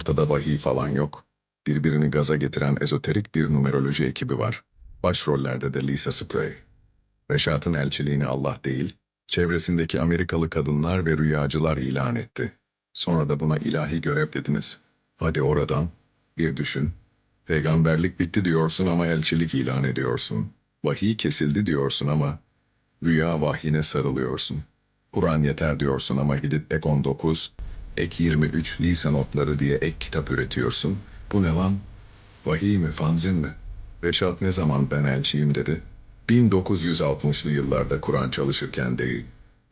Ortada vahiy falan yok. Birbirini gaza getiren ezoterik bir numeroloji ekibi var. Başrollerde de Lisa Spray. Reşat'ın elçiliğini Allah değil, çevresindeki Amerikalı kadınlar ve rüyacılar ilan etti. Sonra da buna ilahi görev dediniz. Hadi oradan, bir düşün. Peygamberlik bitti diyorsun ama elçilik ilan ediyorsun. Vahiy kesildi diyorsun ama rüya vahyine sarılıyorsun. Kur'an yeter diyorsun ama gidip ek 19, ek 23 Lisa notları diye ek kitap üretiyorsun. Bu ne lan? Vahiy mi, fanzin mi? Reşat ne zaman ben elçiyim dedi. 1960'lı yıllarda Kur'an çalışırken değil,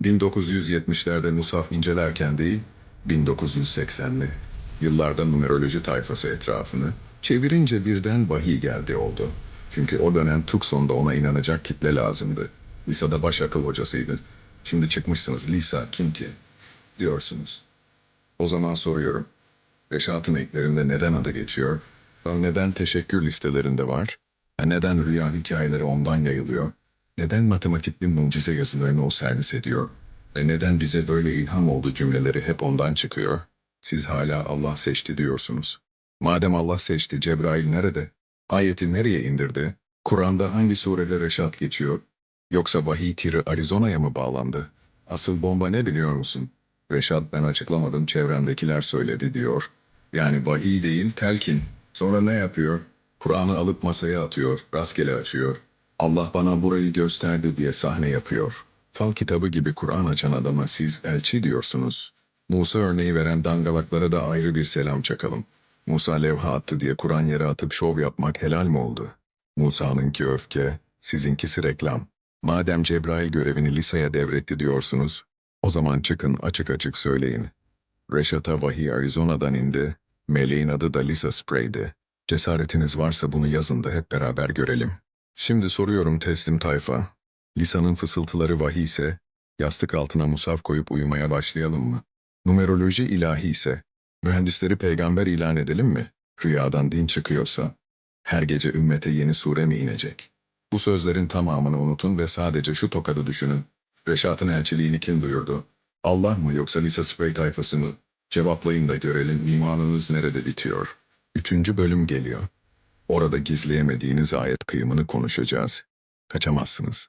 1970'lerde Musaf incelerken değil, 1980'li yıllarda numeroloji tayfası etrafını çevirince birden vahiy geldi oldu. Çünkü o dönem Tucson'da ona inanacak kitle lazımdı. Lisa'da baş akıl hocasıydı. Şimdi çıkmışsınız Lisa kim ki? Diyorsunuz. O zaman soruyorum. Reşat'ın eklerinde neden adı geçiyor? Neden teşekkür listelerinde var? Neden rüya hikayeleri ondan yayılıyor? Neden matematikli mucize yazılarını o servis ediyor? Neden bize böyle ilham oldu cümleleri hep ondan çıkıyor? Siz hala Allah seçti diyorsunuz. Madem Allah seçti, Cebrail nerede? Ayeti nereye indirdi? Kur'an'da hangi surede Reşat geçiyor? Yoksa vahiy tiri Arizona'ya mı bağlandı? Asıl bomba ne biliyor musun? Reşat ben açıklamadım çevremdekiler söyledi diyor. Yani vahiy değil telkin. Sonra ne yapıyor? Kur'an'ı alıp masaya atıyor, rastgele açıyor. Allah bana burayı gösterdi diye sahne yapıyor. Fal kitabı gibi Kur'an açan adama siz elçi diyorsunuz. Musa örneği veren dangalaklara da ayrı bir selam çakalım. Musa levha attı diye Kur'an yere atıp şov yapmak helal mi oldu? Musa'nınki öfke, sizinkisi reklam. Madem Cebrail görevini Lisa'ya devretti diyorsunuz, o zaman çıkın açık açık söyleyin. Reşat'a vahiy Arizona'dan indi, meleğin adı da Lisa Spray'di. Cesaretiniz varsa bunu yazın da hep beraber görelim. Şimdi soruyorum teslim tayfa. Lisa'nın fısıltıları vahiy ise, yastık altına musaf koyup uyumaya başlayalım mı? Numeroloji ilahi ise, mühendisleri peygamber ilan edelim mi? Rüyadan din çıkıyorsa, her gece ümmete yeni sure mi inecek? Bu sözlerin tamamını unutun ve sadece şu tokadı düşünün. Reşat'ın elçiliğini kim duyurdu? Allah mı yoksa Lisa Spray tayfası mı? Cevaplayın da görelim imanınız nerede bitiyor? Üçüncü bölüm geliyor. Orada gizleyemediğiniz ayet kıyımını konuşacağız. Kaçamazsınız.